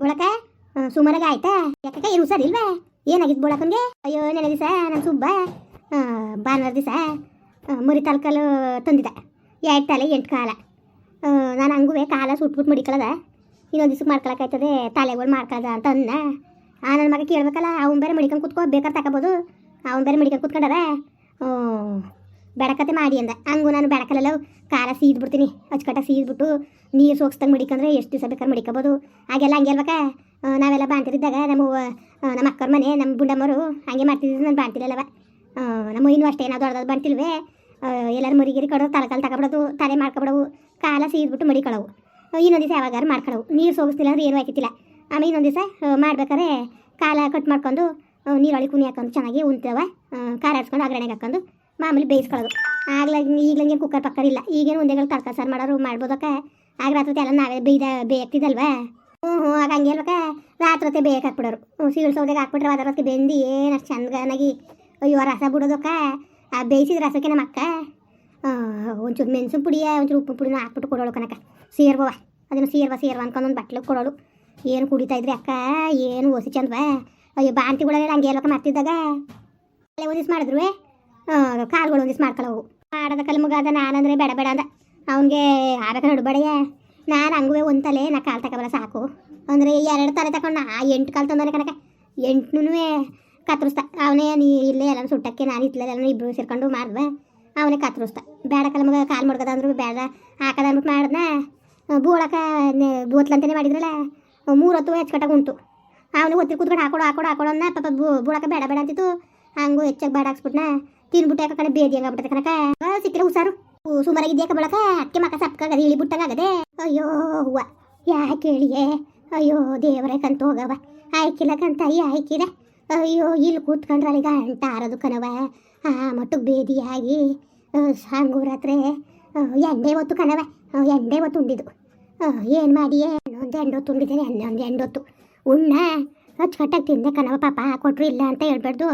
ಬೋಳಕ ಸುಮಾರಾಗ ಆಯ್ತಾ? ಯಾಕಕ್ಕ, ಏನು ಹುಷಾರಿಲ್ವಾ ಏನಾಗಿತ್ತು ಬೋಳಕನ್ಗೆ ಅಯ್ಯೋ ನೆನೆ ದಿವಸ ನಾನು ಸುಬ್ಬ ಭಾನುವಾರ ದಿವಸ ಮುರಿ ತಲ್ಕಲು ತಂದಿದ್ದ. ಎರಡು ತಲೆ, ಎಂಟು ಕಾಲ. ನಾನು ಹಂಗುವೆ ಕಾಲ ಸುಟ್ಬಿಟ್ಟು ಮಡಿಕಳದ ಇನ್ನೊಂದು ದಿವ್ಸಕ್ಕೆ ಮಾಡ್ಕೊಳಕಾಯ್ತದೆ ತಲೆಗಳು ಮಾಡ್ಕೊಳದ ಅಂತ ಅನ್ನ ಆ ನನ್ನ ಮಗ ಕೇಳ್ಬೇಕಲ್ಲ, ಅವ್ನು ಬೇರೆ ಮಡಿಕೊಂಡು ಕುತ್ಕೋ ಬೇಕಾದ್ರೆ ತಗೋಬೋದು ಅವ್ನು ಬೇರೆ ಮಡಿಕೊಂಡು ಕುತ್ಕೊಂಡಾರ? ಬೆಳಕತೆ ಮಾಡಿ ಅಂದ. ಹಂಗು ನಾನು ಬೆಳಕಲ್ಲೆಲ್ಲ ಖಾರ ಸೀದ್ಬಿಡ್ತೀನಿ. ಅಚ್ಚುಕಟ್ಟ ಸೀದ್ಬಿಟ್ಟು ನೀರು ಸೋಗಿಸ್ದಂಗೆ ಮಡಿಕಂದ್ರೆ ಎಷ್ಟು ದಿವಸ ಬೇಕಾದ್ರೆ ಮಡಿಕೋಬೋದು. ಹಾಗೆಲ್ಲ ಹಂಗೆ ಅಲ್ವಕ್ಕ? ನಾವೆಲ್ಲ ಬಾಣ್ತಿರಿದ್ದಾಗ ನಮ್ಮ ನಮ್ಮ ಅಕ್ಕರ ಮನೆ, ನಮ್ಮ ಬುಂಡಮ್ಮರು ಹಂಗೆ ಮಾಡ್ತಿದ್ರು ನಾನು ಬಾಣ್ತಿರಲ್ಲವ ನಮ್ಮ ಇನ್ನೂ ಅಷ್ಟೇ ನಾವು ದೊಡ್ಡದು ಬಾಣ್ತಿಲ್ವೇ? ಎಲ್ಲರೂ ಮುರಿಗಿರಿ ಕಡೋದು, ತಲೆಕಾಲು ತಗೊಬಿಡೋದು, ತಲೆ ಮಾಡ್ಕೊಬಿಡವು, ಕಾಲ ಸೀದ್ಬಿಟ್ಟು ಮಡಿಕೊಳ್ಳವು ಇನ್ನೊಂದು ದಿವಸ ಯಾವಾಗಾರು ಮಾಡ್ಕೊಳ್ಳವು ನೀರು ಸೋಗಿಸ್ತಿಲ್ಲ ಅಂದ್ರೆ ಏನು ಆಯ್ತಿಲ್ಲ ಆಮೇಲೆ ಇನ್ನೊಂದು ದಿವಸ ಮಾಡ್ಬೇಕಾದ್ರೆ ಕಾಲ ಕಟ್ ಮಾಡ್ಕೊಂಡು ನೀರು ನೀರೊಳಗೆ ಕುನಿ ಹಾಕೊಂಡು ಚೆನ್ನಾಗಿ ಉಂತವ ಖಾರ ಹಚ್ಕೊಂಡು ಅಗ್ರಣೆಗೆ ಹಾಕೊಂಡು ಮಾಮೂಲಿ ಬೇಯಿಸ್ಕೊಳ್ಳೋದು. ಆಗ್ಲ ಈಗ್ಲಂಗೆ ಕುಕ್ಕರ್ ಪಕ್ಕರ್ ಇಲ್ಲ. ಈಗೇನು ಒಂದೇಗಳು ತರಕಾರಿ ಸಾರು ಮಾಡೋರು ಮಾಡ್ಬೋದಕ್ಕೆ? ಆಗ ರಾತ್ರಿ ಎಲ್ಲ ನಾವೇ ಬೇಯ್ದ ಬೇಯಕ್ತಿದಲ್ವಾ ಹ್ಞೂ ಹ್ಞೂ ಆಗ ಹಂಗೆ ಅಲ್ವಕ್ಕ ರಾತ್ರಿ ಬೇಯಕ್ಕೆ ಹಾಕ್ಬಿಡೋರು. ಹ್ಞೂ ಸೀಳು ಸೌದೆಗೆ ಹಾಕ್ಬಿಟ್ರೆ ಅದರ ಹೊತ್ತಿಗೆ ಬೆಂದು ಏನು ಅಷ್ಟು ಚಂದನಾಗಿ, ಅಯ್ಯೋ, ರಸ ಬಿಡೋದಕ್ಕ? ಆ ಬೇಯಿಸಿದ ರಸಕ್ಕೆ ನಮ್ಮ ಅಕ್ಕ ಒಂಚೂರು ಮೆಣಸು ಪುಡಿಯ, ಒಂಚೂರು ಉಪ್ಪು ಪುಡಿನ ಹಾಕ್ಬಿಟ್ಟು ಕೊಡೋಳು ಕನಕ ಸೇರ್ಬವ ಅದನ್ನು ಸೇರ್ವ ಸೇರ್ವ ಅನ್ಕೊಂಡು ಒಂದು ಬಟ್ಲು ಕೊಡೋಳು. ಏನು ಕುಡಿತಾ ಇದ್ರಿ ಅಕ್ಕ? ಏನು ಓಸಿ ಚಂದವಾ? ಅಯ್ಯೋ ಬಾಂತಿಗಳೇ ಹಂಗೆ ಹೇಳ್ಬೇಕ ಮತ್ತಿದ್ದಾಗ ಅಲ್ಲೇ ಒಂದಿವ್ಸ ಮಾಡಿದ್ರು ಕಾಳುಗಳು ಒಂದಿಸ್ ಮಾಡ್ಕೊಳ್ಳೋವು ಆಡದ ಕಲ್ ಮಗ ಅದ, ನಾನಂದ್ರೆ ಬೇಡ ಬೇಡ ಅಂದ. ಅವನಿಗೆ ಆಡಕ ನಡುಬಡೆಯ ನಾನು ಹಂಗುವೆ ಒಂದು ತಲೆ, ನಾ ಕಾಲು ತಗೊಬಲ್ಲ ಸಾಕು. ಅಂದರೆ ಎರಡು ತಲೆ ತಗೊಂಡು ಆ ಎಂಟು ಕಾಲು ತಂದ್ರೆ ಕನಕ ಎಂಟುನೂ ಕತ್ತರಿಸ್ದ ಅವನೇ, ನೀ ಇಲ್ಲೇ ಎಲ್ಲ ಸುಟ್ಟಕ್ಕೆ, ನಾನು ಇತ್ತಲೇ ಎಲ್ಲ ಇಬ್ಬರು ಸೇರ್ಕೊಂಡು ಮಾಡಿದ್ವೆ ಅವನೇ ಕತ್ತರಿಸ್ದ ಬೇಡ ಕಲ್ಮಗ ಕಾಲು ಮುಡ್ಕದ ಅಂದ್ರು ಬೇಡ ಹಾಕದ ಅಂದ್ಬಿಟ್ಟು ಮಾಡ್ದೆ. ಬೋಳಕ ಬೋತ್ಲಂತಾನೆ ಮಾಡಿದ್ರಲ್ಲ ಮೂರತ್ತು ಹೆಚ್ಚು ಉಂಟು. ಅವನು ಒತ್ತಿ ಕೂತ್ಕೊಂಡು ಹಾಕೊಡು ಹಾಕೊಡು ಹಾಕೊಡು ಅನ್ನ ಪಾಪ ಬೂ, ಬೂಳಕ ಬೇಡ ಬೇಡ ಅಂತಿತ್ತು. ಹಂಗು ಹೆಚ್ಚಾಗಿ ಬೇಡ ಹಾಕ್ಸ್ಬಿಟ್ನ. ತಿನ್ಬಿಟ್ಟು ಯಾಕೆ ಕಡೆ ಬೇದಿ ಹಂಗಾಗ್ಬಿಟ್ಟೆ ಕನಕ ಆ, ಸಿಕ್ಕಿಲ್ಲ ಹುಷಾರು. ಸುಮಾರಾಗಿ ಸುಮಾರಾಗಿದ್ಯಾಕ ಬಳಕ? ಅದಕ್ಕೆ ಮಕ ಸಪ್ಕಾಗದೆ ಇಳಿ ಬಿಟ್ಟಂಗಾಗದೆ ಅಯ್ಯೋ ಹೂವ. ಯಾಕೆ ಹೇಳಿಯೇ ಅಯ್ಯೋ ದೇವರೇ ಕಂತ ಹೋಗವ ಆಯ್ಕಿಲ್ಲ ಕಂತ ಆಯ್ಕಿದೆ. ಅಯ್ಯೋ ಇಲ್ಲಿ ಕೂತ್ಕೊಂಡ್ರೆ ಅಲ್ಲಿ ಗಂಟ ಆರೋದು ಕಣವ ಆ ಮಟ್ಟಕ್ಕೆ ಬೇದಿಯಾಗಿ ಹಂಗೂರತ್ರೆ ಎಂಡೇ ಹೊತ್ತು ಕಣವ ಎಂಡೆ ಹೊತ್ತು ಉಂಡಿದ್ದು. ಏನು ಮಾಡಿಯೇ? ಒಂದು ಎಂಡೊತ್ತು ಉಂಡಿದ್ದೇನೆ ಇನ್ನೊಂದು ಎಂಡೊತ್ತು ಉಣ್ಣ. ಅಚ್ಚುಕಟ್ಟಾಗಿ ತಿಂದೆ ಕಣವ ಪಾಪ. ಕೊಟ್ರು ಇಲ್ಲ ಅಂತ ಹೇಳ್ಬಾರ್ದು.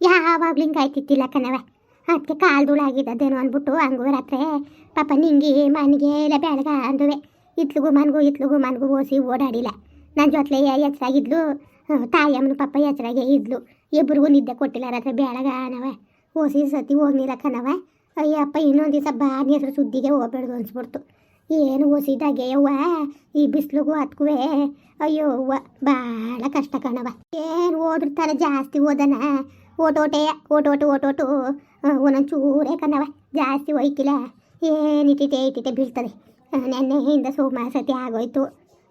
ಯಾವಾಗ್ಲೂ ಹಿಂಗೆ ಆಯ್ತಿತ್ತಿಲ್ಲ ಕಣವ ಅದಕ್ಕೆ ಕಾಲ್ದುಳಾಗಿದ್ದೇನೋ ಅಂದ್ಬಿಟ್ಟು ಹಂಗೂ ರಾತ್ರಿ ಪಾಪ ನಿಂಗಿ ಮನೆಗೆ ಇಲ್ಲ ಬೆಳಗ ಅಂದುವೆ. ಇತ್ಲಿಗೂ ಮನ್ಗೂ ಇತ್ಲಿಗೂ ಮನ್ಗೂ ಓಸಿ ಓಡಾಡಿಲ್ಲ. ನನ್ನ ಜೊತೆಲೆ ಎಚ್ಚರಾಗಿದ್ಲು ತಾಯಮ್ಮನ ಪಾಪ ಎಚ್ಚರಾಗೆ ಇದ್ಲು. ಇಬ್ಬರಿಗೂ ನಿದ್ದೆ ಕೊಟ್ಟಿಲ್ಲ, ರಾತ್ರಿ ಬೆಳಗ ನವ ಓಸಿ ಸತಿ ಹೋಗ್ನಿಲ್ಲ ಕಣವ ಅಯ್ಯಪ್ಪ, ಇನ್ನೊಂದು ದಿವಸ ಬಾನಿ ಹೆಸರು ಸುದ್ದಿಗೆ ಹೋಗ್ಬೇಡ್ದು ಅನ್ಸ್ಬಿಡ್ತು. ಏನು ಓಸಿದಾಗೆ ಯವ್ವ, ಈ ಬಿಸಿಲಿಗೂ ಹತ್ಕುವೆ. ಅಯ್ಯೋ, ಅವ್ವ ಭಾಳ ಕಷ್ಟ ಕಣವ ಏನು ಓದ್ರ ಥರ ಜಾಸ್ತಿ ಓದನ? ಓಟೋಟೆ ಓಟೋಟು ಓಟೋಟು ಒಂದೊಂದು ಚೂರೇ ಕಣವ ಜಾಸ್ತಿ ಹೋಯ್ತಿಲ್ಲ ಏನಿಟ್ಟಿದೆ ಇಟ್ಟಿದೆ ಬೀಳ್ತದೆ. ನೆನ್ನೆ ನೆನ್ನೆಯಿಂದ ಸೋಮವಾರ ಸತಿ ಆಗೋಯ್ತು.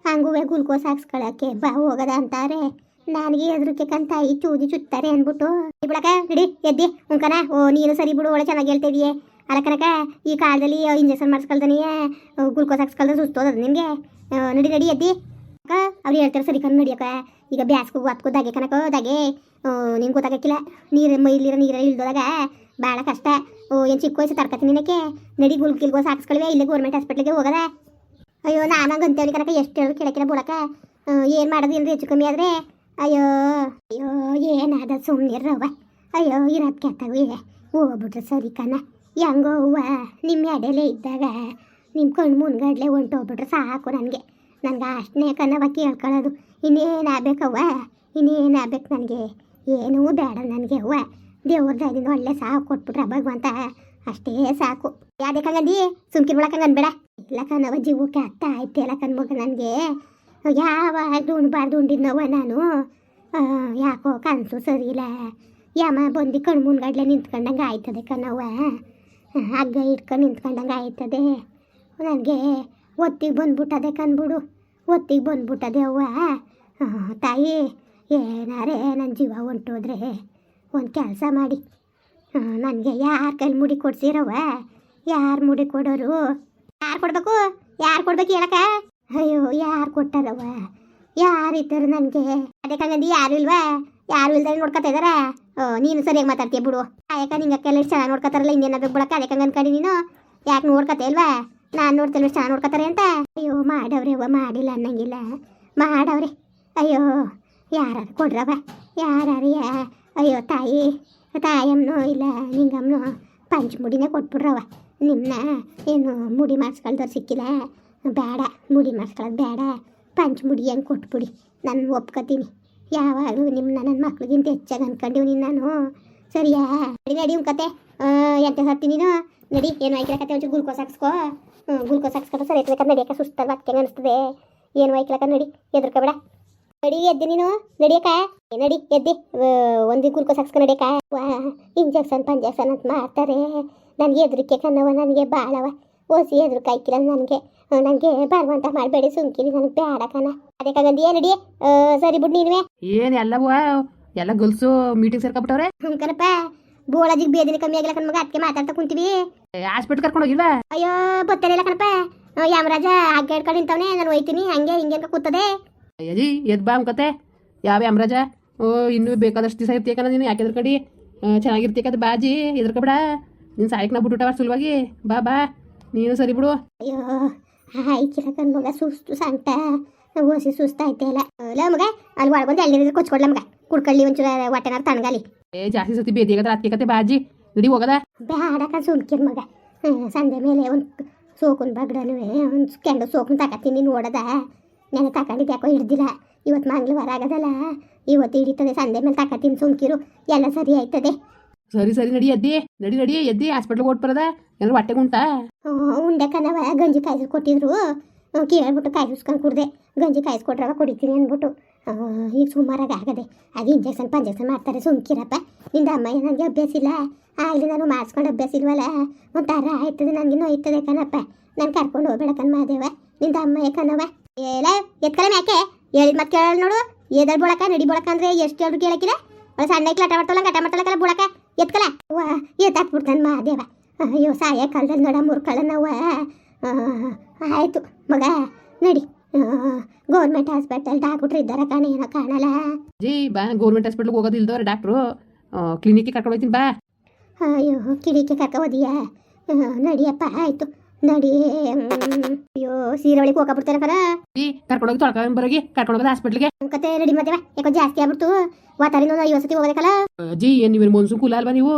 ಹಂಗುವೆ ಗ್ಲುಕೋಸ್ ಹಾಕ್ಸ್ಕೊಳಕ್ಕೆ ಬಾ, ಹೋಗದ ಅಂತಾರೆ. ನನಗೆ ಹೆದರಿಕೆ ಕಂತ ಈ ಚೂಜಿ ಚುತ್ತಾರೆ ಅಂದ್ಬಿಟ್ಟು ಬಿಡಕ ಹಿಡಿ, ಎದ್ದಿ ಉಂಕನ ಓ, ನೀನು ಸರಿ ಬಿಡು ಒಳ್ಳೆ ಚೆನ್ನಾಗಿ ಹೇಳ್ತಿದೀಯ. ಅಲ್ಲ ಈ ಕಾಲದಲ್ಲಿ ಇಂಜೆಕ್ಷನ್ ಮಾಡಿಸ್ಕೊಳ್ತಾನೆಯೇ ಗ್ಲುಕೋಸ್ ಹಾಕ್ಸ್ಕೊಳ್ದ ಸುಸ್ತೋದದು ನಿಮಗೆ. ನಡಿ ನಡಿ, ಎದ್ದಿ. ಅಕ್ಕ? ಅವ್ರು ಹೇಳ್ತಾರೆ, ಸರಿ, ಕಣ್ಣು ನಡಿಯಕ್ಕ ಈಗ ಬ್ಯಾಸ್ಗೂ ಹತ್ಕೋ ದಾಗೆ ಕನಕ ದಾಗೆ. ನಿಂಗೆ ಗೊತ್ತಾಗಕ್ಕಿಲ್ಲ ನೀರು ಮೈಲಿರೋ ನೀರಲ್ಲಿ ಇಳ್ದೋದಾಗ ಭಾಳ ಕಷ್ಟ. ಓ, ಏನು ಚಿಕ್ಕ ವಯಸ್ಸು ತರ್ಕತ್ತೀನಿ ನಿನಕ್ಕೆ? ನಡಿ ಗುಲ್ಕಿಲ್ಗೋ ಗಿಲ್ಗೋಸ್ ಇಲ್ಲ ಗೌರ್ಮೆಂಟ್ ಹಾಸ್ಪಿಟ್ಲಿಗೆ ಹೋಗದ. ಅಯ್ಯೋ, ನಾನು ಅಂತೇಳಿ ಕನಕ ಎಷ್ಟು ಹೇಳೋ ಕೆಳಕಿನ ಬೋಳಕ ಏನು ಮಾಡೋದು ಏನು ಹೆಚ್ಚು ಕಮ್ಮಿ ಆದರೆ? ಅಯ್ಯೋ ಅಯ್ಯೋ, ಏನಾದ ಸುಮ್ಮನಿರವ ಅಯ್ಯೋ, ಇರೋದು ಕೆಟ್ಟವು ಇದೆ ಹೋಗ್ಬಿಟ್ರೆ ಸರಿ ಕಣ. ಹೆಂಗೋ ಹೂವ ನಿಮ್ಮ ಎಡೆಲೆ ಇದ್ದಾಗ ನಿಮ್ಮ ಕಣ್ಣು ಮುನ್ಗಡ್ಲೆ ಹೊಂಟೋಗ್ಬಿಟ್ರೆ ಸಾಕು ನನಗೆ. ನನಗೆ ಅಷ್ಟನೇ ಕನ್ನವ ಕೇಳ್ಕೊಳ್ಳೋದು. ಇನ್ನೇನು ಆಗ್ಬೇಕವ್ವ ಇನ್ನೇನು ಆಗ್ಬೇಕು ನನಗೆ? ಏನೂ ಬೇಡ ನನಗೆ ಅವ್ವ. ದೇವ್ರ ದಯದಿಂದ ಒಳ್ಳೆ ಸಾಕು ಕೊಟ್ಬಿಟ್ರೆ ಭಗವಂತ. ಅಷ್ಟೇ ಸಾಕು. ಯಾವುದೇ ಕಂಗಂದಿ ಸುಮ್ಕಿರ್ಬಿಡಕಂಗ ಅನ್ಬೇಡ. ಇಲ್ಲ ಕಣವ ಜೀವಕ್ಕೆ ಅರ್ಥ ಆಯ್ತು ಎಲ್ಲ ಕಣ್ಮಗ ನನಗೆ. ಯಾವಾಗ ಉಣ್ಬಾರ್ದು ಉಂಡಿದ್ನವ ನಾನು? ಯಾಕೋ ಕನಸು ಸರಿ ಇಲ್ಲ ಯಮ ಬಂದು ಕಣ್ಣು ಮುನ್ಗಡ್ಲೆ ನಿಂತ್ಕೊಂಡಂಗೆ ಆಯ್ತದೆ ಕಣವ ಹಗ್ಗ ಇಟ್ಕೊಂಡು ನಿಂತ್ಕೊಂಡಂಗೆ ಆಯ್ತದೆ. ನನಗೆ ಒತ್ತಿಗೆ ಬಂದ್ಬಿಟ್ಟದೆ ಕಣ್ಬಿಡು. ಒತ್ತಿಗೆ ಬಂದ್ಬಿಟ್ಟದೆ ಅವ್ವ. ತಾಯಿ, ಏನಾರೇ ನನ್ನ ಜೀವ ಹೊಂಟೋದ್ರೆ ಒಂದು ಕೆಲಸ ಮಾಡಿ. ನನಗೆ ಯಾರ ಕೈಲಿ ಮುಡಿ ಕೊಡ್ಸಿರವ ಯಾರು ಮುಡಿ ಕೊಡೋರು? ಯಾರು ಕೊಡಬೇಕು? ಯಾರು ಕೊಡ್ಬೇಕು ಹೇಳಕ ಅಯ್ಯೋ, ಯಾರು ಕೊಟ್ಟಾರವ ಯಾರಿದ್ದರು ನನಗೆ? ಅದಕ್ಕಂಗಂದು ಯಾರು ಇಲ್ವಾ? ಯಾರು ಇಲ್ದಾಗ ನೋಡ್ಕೊತಾ ಇದಾರ? ಓ, ನೀನು ಸರಿಯಾಗಿ ಮಾತಾಡ್ತೀಯ ಬಿಡು. ಯಾಕೆ ನಿಂಗೆ ಎಷ್ಟು ಚೆನ್ನಾಗಿ ನೋಡ್ಕೊತಾರಲ್ಲ ಇನ್ನೇನ ಬೇಕು ಬಿಡಕ್ಕೆ ಅದಕ್ಕೆ ಅನ್ಕಂಡು ನೀನು? ಯಾಕೆ ನೋಡ್ಕೊತೆ ಇಲ್ವಾ? ನಾನು ನೋಡ್ತೇನೆ ಚಾ ನೋಡ್ಕೊತಾರೆ ಅಂತ? ಅಯ್ಯೋ, ಮಾಡವ್ರೆ, ಅವ್ವ, ಮಾಡಿಲ್ಲ ಅನ್ನಂಗಿಲ್ಲ. ಮಾಡವ್ರೆ, ಅಯ್ಯೋ ಯಾರು ಕೊಡ್ರವ ಯಾರ್ಯಾರು ಯಾ ಅಯ್ಯೋ, ತಾಯಿ, ತಾಯಮ್ಮನೋ ಇಲ್ಲ ನಿಂಗಮ್ಮನೋ ಪಂಚಮುಡಿನೇ ಕೊಟ್ಬಿಡ್ರವ ನಿಮ್ಮನ್ನ ಏನು ಮುಡಿ ಮಾಡಿಸ್ಕೊಳ್ದವ್ರು ಸಿಕ್ಕಿಲ್ಲ? ಬೇಡ, ಮುಡಿ ಮಾಡಿಸ್ಕೊಳ್ಳೋದು ಬೇಡ. ಪಂಚಮುಡಿ ಹೆಂಗೆ ಕೊಟ್ಬಿಡಿ? ನಾನು ಒಪ್ಕೋತೀನಿ. ಯಾವಾಗಲೂ ನಿಮ್ಮ ನನ್ನ ಮಕ್ಳಿಗಿಂತ ಹೆಚ್ಚಾಗಿ ಅನ್ಕೊಂಡಿವ್ನಿ ನಾನು ಸರಿಯಾ? ನಡಿ ನಡಿ ಕತೆ ಎಂತ ಸತ್ತಿ ನೀನು? ನಡಿ ಏನು ಕತೆ ಒಂಚೂರು ಗ್ಲುಕೋಸ್ ಹಾಕ್ಸ್ಕೋ ಹ್ಞೂ ಗ್ಲುಕೋಸ್ ಹಾಕ್ಸ್ಕೊಂಡು ಸರಿ ಎತ್ಬೇಕಂದ್ರೆ ನಡಿಯಕ್ಕೆ ಸುಸ್ತಲ್ಲ ಅದಕ್ಕೆ ಅನಿಸ್ತದೆ? ಏನು ಆಯ್ಕಿಲ್ಲ ನಡಿ ಎದ್ರಕಬೇಡ ನಡಿ ಎದ್ದಿ ನೀನು ನಡಿಯಕ್ಕ. ನಡಿ ಎದ್ದಿ. ಒಂದು ಗ್ಲುಕೋಸ್ ಹಾಕ್ಸ್ಕೊಂಡು ನಡಿಯಕ್ಕ. ವಾ ಇಂಜೆಕ್ಷನ್ ಪಂಜೆಕ್ಷನ್ ಅಂತ ಮಾಡ್ತಾರೆ. ನನಗೆ ಎದ್ರಿಕೆ ಕನ್ನವ ನನಗೆ ಬಾಳವ. ಓಸಿ ಎದ್ರು ಕಾಯ್ಕಿರಲ್ಲ ನನಗೆ. ನನಗೆ ಬರುವಂತ ಮಾಡಬೇಡಿ ಸುಮ್ಕಿರಿ ನನಗೆ ಬೇಡ ಕಣ. ಅದಕ್ಕಾಗಂದಿಯೇ ನಡಿ. ಆ, ಸರಿ ಬಿಡು ನೀನುವೆ. ಏನು ಎಲ್ಲವ ಎಲ್ಲ ಗರ್ಲ್ಸು ಮೀಟಿಂಗ್ ಸೇರ್ಕೊಬಿಟ್ಟವ್ರೆ? ಹ್ಞೂ ಕಣಪ್ಪ. ಬೋಳಜಿಗೆ ಬೇದಿನ ಕಮ್ಮಿ ಆಗಿಲ್ಲ ಕಣ್ಮಗ ಅದಕ್ಕೆ ಮಾತಾಡ್ತಾ ಕುಂತೀವಿ. ಹಾಸ್ಪಿಟ್ಲ್ ಕರ್ಕೊಂಡು ಹೋಗಿಲ್ವಾ ಅಯ್ಯೋ ಗೊತ್ತಿರಲಿಲ್ಲ ಕಣಪ್ಪ. ಯಾಮರಾಜ ಹಾಗೆ ಹಿಡ್ಕೊಂಡು ನಿಂತವನೆ ನಾನು ಹೋಯ್ತೀನಿ ಹಂಗೆ ಹಿಂಗೆ ಅಂತ ಕೂತದೆ. ಅಯ್ಯಜಿ ಎದ್ ಬಾ ಅಂಕತೆ ಯಾವ ಯಮರಾಜ? ಓ ಇನ್ನೂ ಬೇಕಾದಷ್ಟು ದಿವಸ ಇರ್ತೀಯಕನ ನೀನು ಯಾಕೆ ಎದ್ರಕಡಿ ಚೆನ್ನಾಗಿರ್ತೀಕದ ಬಾಜಿ ಎದ್ರಕಬೇಡ ನೀನು ಸಾಯಕ್ಕೆ ನಾ ಬಿಟ್ಬಿಟ್ಟವ ಸುಲಭವಾಗಿ ಬಾ ಬಾ. ನೀನು ಸರಿ ಬಿಡು. ಅಯ್ಯೋ ಹಾಯ್ ಕಿರಕನ್ ಮಗ ಸುಸ್ತು ಸಂಟ. ಓಸಿ ಸುಸ್ತಾಯ್ತೆ ಅಲ್ಲ ಅಲ್ಲ ಮಗ ಅಲ್ಲಿ ಒಳಗೊಂದು ಎಳ್ನೀರು ಕೊಚ್ಕೊಡ್ಲ ಮಗ. ಕುಡ್ಕೊಳ್ಳಿ ಒಂಚೂರು ಹೊಟ್ಟೆನಾರು ತಣ್ಣಗಾಲಿ. ಏ ಜಾಸ್ತಿ ಸತಿ ಬೇದಿಯಾಗದ ರಾತ್ರಿ ಕತೆ ಬಾಜಿ. ನಡಿ ಹೋಗದ? ಬೇಡ ಸುಮ್ಕಿರ್ ಮಗ. ಸಂಜೆ ಮೇಲೆ ಒಂದು ಸೋಕುನ್ ಬಗ್ಡನು ಒಂದು ಕೆಂಡು ಸೋಕುನ್ ತಕತೀನಿ ನೋಡದ. ನೆನೆ ತಕೊಂಡಿದ್ದು ಯಾಕೋ ಹಿಡ್ದಿಲ್ಲ. ಇವತ್ತು ಮಂಗಳವಾರ ಆಗದಲ್ಲ. ಇವತ್ತು ಹಿಡಿತದೆ ಸಂಜೆ ಮೇಲೆ ತಕತೀನಿ ಸುಮ್ಕಿರು. ಎಲ್ಲ ಸರಿ ಆಯ್ತದೆ. ಸರಿ ಸರಿ ನಡಿ ಎದ್ದಿ. ನಡಿ ನಡಿ ಎದ್ದಿ. ಹಾಸ್ಪಿಟ್ಲ್ಗೆ ಓಟ್ ಬರದ? ಏನಾರು ಹೊಟ್ಟೆಗೆ ಉಂಟಾ? ಹ್ಮ್, ಉಂಡೆ ಕನವ ಗಂಜಿ ಕಾಯಿಸಿ ಕೊಟ್ಟಿದ್ರು. ಕೇಳ್ಬಿಟ್ಟು ಕಾಯಿಸ್ಕೊಂಡು ಕುಡ್ದೆ. ಗಂಜಿ ಕಾಯಿಸ್ಕೊಟ್ರವ ಕುಡಿತೀನಿ ಅಂದ್ಬಿಟ್ಟು. ಈಗ ಸುಮಾರಾಗಿ ಆಗದೆ. ಅದು ಇಂಜೆಕ್ಷನ್ ಪಂಜೆಕ್ಷನ್ ಮಾಡ್ತಾರೆ. ಸುಮ್ಕಿರಪ್ಪ. ನಿಂದ ಅಮ್ಮ ನನಗೆ ಅಭ್ಯಾಸ ಇಲ್ಲ? ಆಗಲಿ ನಾನು ಮಾಡಿಸ್ಕೊಂಡು ಅಭ್ಯಾಸ ಇಲ್ವಲ್ಲ? ಒಂಥರ ಆಯ್ತದೆ. ನನಗೆ ನೋಯ್ತದೆ ಕಣಪ್ಪ. ನಾನು ಕರ್ಕೊಂಡು ಹೋಗ್ಬೇಡ ಕಣ್ ಮಾದೇವ ನಿಂದ ಅಮ್ಮ ಕಣವ ಏಲ ಎತ್ಕಲ ಯಾಕೆ? ಹೇಳಿದ ಮತ್ತೆ ಕೇಳ ನೋಡು. ಎದಲ್ ಬೊಳಕ, ನಡಿ ಬೊಳಕ ಅಂದ್ರೆ ಎಷ್ಟು ಹೇಳಿದ್ರು ಕೇಳಕ್ಕಿಲ್ಲ ಅವಳು ಸಣ್ಣ ಐಕ್ಲ ಮಾಡ್ತಲ್ಲ ಗಟ ಮಾಡ್ತಾಳಕ್ಕಲ್ಲ ಬುಳಕ. ಎತ್ಕಲ ವಾ ಎತ್ತಾಕ್ಬಿಡ್ತಾನೆ ಮಾದೇವ ಅಯ್ಯೋ, ಸಾಯ ಕಾಲದಲ್ಲಿ ನೋಡ ನಾವು ಆಯಿತು ಮಗ ನಡಿ. ಗೌರ್ಮೆಂಟ್ ಹಾಸ್ಪಿಟಲ್ ಡಾಕ್ಟ್ರು ಇದ್ದಾರೆ ಕಾಣ ಏನೋ ಕಾಣಲ್ಲ. ಜಿ ಬಾ ಗೌರ್ಮೆಂಟ್ ಹಾಸ್ಪಿಟ್ಲ್ಗೆ ಹೋಗೋದು ಇಲ್ದವ್ರೆ ಡಾಕ್ಟ್ರು. ಕ್ಲಿನಿಕ್ಗೆ ಕರ್ಕೊಂಡು ಹೋಗ್ತೀನಿ ಬಾ. ಅಯ್ಯೋ ಕಿಡಿಕೆ ಕರ್ಕ ನಡಿಯಪ್ಪ ಆಯಿತು. ನಡಿ. ಅಯ್ಯೋ ಸೀರೆ ಒಳಗೆ ಹೋಗ್ಬಿಡ್ತಾರೆ ಜೀ ಕರ್ಕೊಂಡು ಕರ್ಕೊಂಡೋಗಿ ತೊಳ್ಕೊಂಡ್ ಬರೋಗಿ ಕರ್ಕೊಂಡೋಗೋದು ಹಾಸ್ಪಿಟ್ಲಿಗೆ ಕತೆ ರೆಡಿ ಮಾಡ್ತೇವೆ ಯಾಕೋ ಜಾಸ್ತಿ ಆಗ್ಬಿಡ್ತು. ವಾತಾವರಣ ಐವತ್ತು ಸತಿ ಹೋಗೋದಕ್ಕಲ್ಲ. ಅಜ್ಜಿ ಏನು ನೀವೇನು ಮನ್ಸು ಕೂಲ ಅಲ್ವಾ ನೀವು?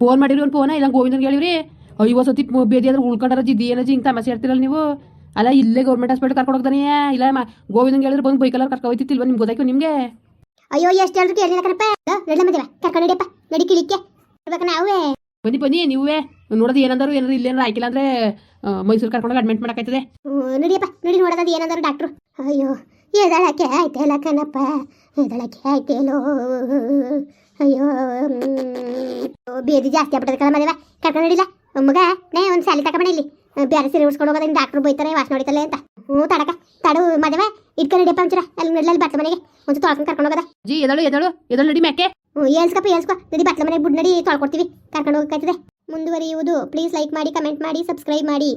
ಫೋನ್ ಮಾಡಿರಿ ಒಂದು ಫೋನ ಇಲ್ಲ ಗೋವಿಂದನ್ ಹೇಳಿವ್ರಿ. ಐವತ್ತು ಸತಿ ಬೇದಿ ಆದ್ರೆ ಉಳ್ಕೊಂಡಾರ ಜಿದ್ದಿ ಏನಜ್ಜಿ ಹಿಂಗೆ ತಮಾಷೆ ಹೇಳ್ತಿರಲ್ಲ ನೀವು? ಅಲ್ಲ ಇಲ್ಲೇ ಗೌರ್ಮೆಂಟ್ ಹಾಸ್ಪಿಟಲ್ ಕರ್ಕೊಂಡು ಹೋಗ್ತಾನೆ. ಇಲ್ಲ ಗೋವಿಂದ್ ಹೇಳಿದ್ರೆ ಬಂದು ಬೈಕಲ್ಲ ಕರ್ಕೊ ಹೋಯ್ತಿಲ್ವಾ ನಿಮ್ಗೆ ಗೊತ್ತಾಯ್ತು ನಿಮಗೆ? ಅಯ್ಯೋ ಎಷ್ಟು ಹೇಳಿದ್ರು ಕೇಳಿಲ್ಲ ಕಣಪ್ಪ. ನಡ್ಲ ಮದೇವ. ಕರ್ಕೊಂಡು ನಡಿಯಪ್ಪ ನಡಿ ಕಿಳಿಕೆ ನಾವೇ. ಬನ್ನಿ ಬನ್ನಿ ನೀವೇ. ನೋಡೋದು ಏನಂದ್ರು ಏನಾದ್ರು ಇಲ್ಲೇನಾರು ಆಯ್ಕಿಲ್ಲ ಅಂದ್ರೆ ಮೈಸೂರು ಕರ್ಕೊಂಡು ಅಡ್ಮಿಟ್ ಮಾಡಕ್ಕಾಯ್ತದೆ. ನಡಿಯಪ್ಪ. ನಡಿ ನೋಡೋದು ಏನಂದ್ರು ಡಾಕ್ಟ್ರು ಅಯ್ಯೋ ಎದಳಕ್ಕೆ ಆಯ್ತಲ್ಲ ಕಣಪ್ಪ. ಎದಳಕ್ಕೆ ಆಯ್ತೇಲೋ. ಅಯ್ಯೋ ಬೇದಿ ಜಾಸ್ತಿ ಆಗ್ಬಿಟ್ಟದ ಕಣ ಮದುವೆ. ಕರ್ಕೊಂಡು ನಡಿಲ್ಲ ಮಗ ನೇ ಒಂದು ಸಾಲಿ ತಗೊಂಬಣ ಇಲ್ಲಿ. ಬೇರೆ ಸೀರೆ ಉಡ್ಸ್ಕೊಂಡು ಹೋಗೋದ್ರೆ ಡಾಕ್ಟರ್ ಬೈತಾರೆ ವಾಸ ಹೊಡಿತಲ್ಲ ಅಂತ. ಹ್ಞೂ ತಡಕ. ತಡು ಮದುವೆ. ಇಟ್ಕೊಂಡು ನಡಿಯಪ್ಪ ಒಂಚೂರ. ಅಲ್ಲಿ ನಡ್ಲಲ್ಲಿ ಬಟ್ಲ ಮನೆಗೆ. ಒಂದು ತೊಳ್ಕೊಂಡು ಕರ್ಕೊಂಡು ಹೋಗೋದ. ಜಿ ಎದಳು ಎದಳು ಎದಳು ನಡಿ ಮ್ಯಾಕೆ. ಹ್ಞೂ ಏಳ್ಸ್ಕಪ್ಪ ಏಳ್ಸ್ಕೊ. ನಡಿ ಬಟ್ಲ ಮನೆಗೆ ಬುಡ್ ನಡಿ ತೊಳ್ಕೊಡ್ತೀವಿ. ಕರ್ಕೊಂಡು ಹೋಗಕ್ಕಾಯ್ತದೆ ಮುಂದುವರಿಯುವುದು. ಪ್ಲೀಸ್ ಲೈಕ್ ಮಾಡಿ ಕಮೆಂಟ್ ಮಾಡಿ ಸಬ್ಸ್ಕ್ರೈಬ್ ಮಾಡಿ.